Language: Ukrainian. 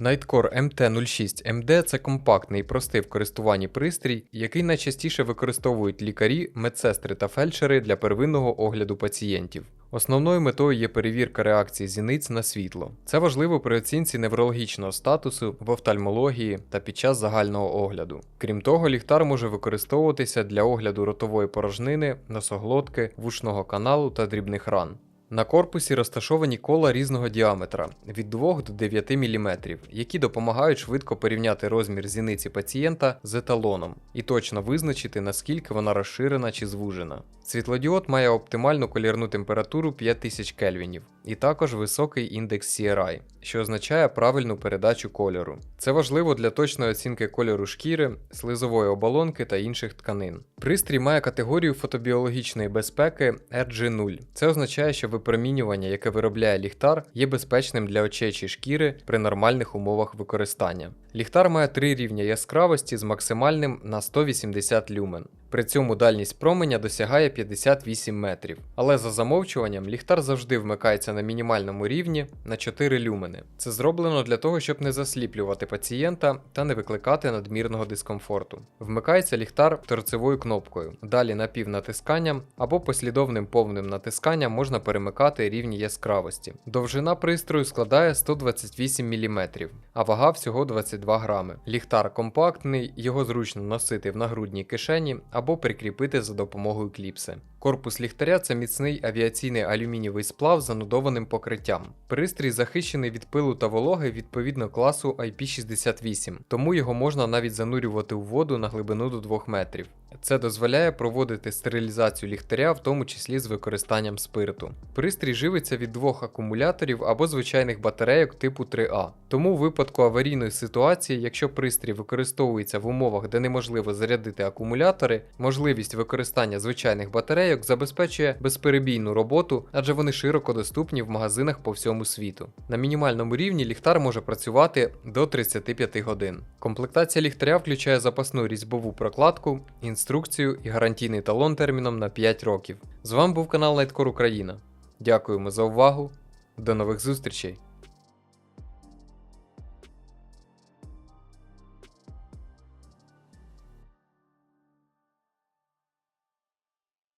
Nightcore MT06MD це компактний і простий в користуванні пристрій, який найчастіше використовують лікарі, медсестри та фельдшери для первинного огляду пацієнтів. Основною метою є перевірка реакції зіниць на світло. Це важливо при оцінці неврологічного статусу в офтальмології та під час загального огляду. Крім того, ліхтар може використовуватися для огляду ротової порожнини, носоглотки, вушного каналу та дрібних ран. На корпусі розташовані кола різного діаметра від 2 до 9 мм, які допомагають швидко порівняти розмір зіниці пацієнта з еталоном і точно визначити, наскільки вона розширена чи звужена. Світлодіод має оптимальну колірну температуру 5000 кельвінів і також високий індекс CRI, що означає правильну передачу кольору. Це важливо для точної оцінки кольору шкіри, слизової оболонки та інших тканин. Пристрій має категорію фотобіологічної безпеки RG0. Це означає, що випромінювання, яке виробляє ліхтар, є безпечним для очей чи шкіри при нормальних умовах використання. Ліхтар має три рівня яскравості з максимальним на 180 люмен. При цьому дальність променя досягає 58 метрів. Але за замовчуванням ліхтар завжди вмикається на мінімальному рівні на 4 люмени. Це зроблено для того, щоб не засліплювати пацієнта та не викликати надмірного дискомфорту. Вмикається ліхтар торцевою кнопкою. Далі напівнатисканням або послідовним повним натисканням можна перемикати рівні яскравості. Довжина пристрою складає 128 мм, а вага всього 22 грами. Ліхтар компактний, його зручно носити в нагрудній кишені або прикріпити за допомогою кліпси. Корпус ліхтаря це міцний авіаційний алюмінієвий сплав з анодованим покриттям. Пристрій захищений від пилу та вологи відповідно класу IP68, тому його можна навіть занурювати у воду на глибину до 2 метрів. Це дозволяє проводити стерилізацію ліхтаря, в тому числі з використанням спирту. Пристрій живиться від двох акумуляторів або звичайних батарейок типу 3А. Тому у випадку аварійної ситуації, якщо пристрій використовується в умовах, де неможливо зарядити акумулятори, можливість використання звичайних батарейок забезпечує безперебійну роботу, адже вони широко доступні в магазинах по всьому світу. На мінімальному рівні ліхтар може працювати до 35 годин. Комплектація ліхтаря включає запасну різьбову прокладку, інструкцію і гарантійний талон терміном на 5 років. З вами був канал Nightcore Україна. Дякуємо за увагу. До нових зустрічей!